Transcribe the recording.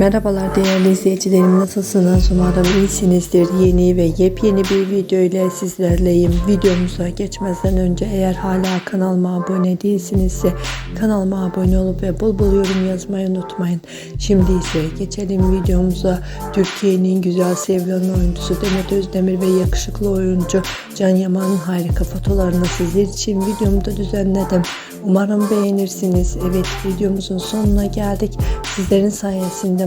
Merhabalar değerli izleyicilerim nasılsınız? Umarım iyisinizdir. Yeni ve yepyeni bir video ile sizlerleyim. Videomuza geçmeden önce eğer hala kanalıma abone değilsinizse kanalıma abone olup ve bol bol yorum yazmayı unutmayın. Şimdi ise geçelim videomuza. Türkiye'nin güzel sevilen oyuncusu Demet Özdemir ve yakışıklı oyuncu Can Yaman'ın harika fotolarını sizler için videomda düzenledim. Umarım beğenirsiniz. Evet videomuzun sonuna geldik. Sizlerin sayesinde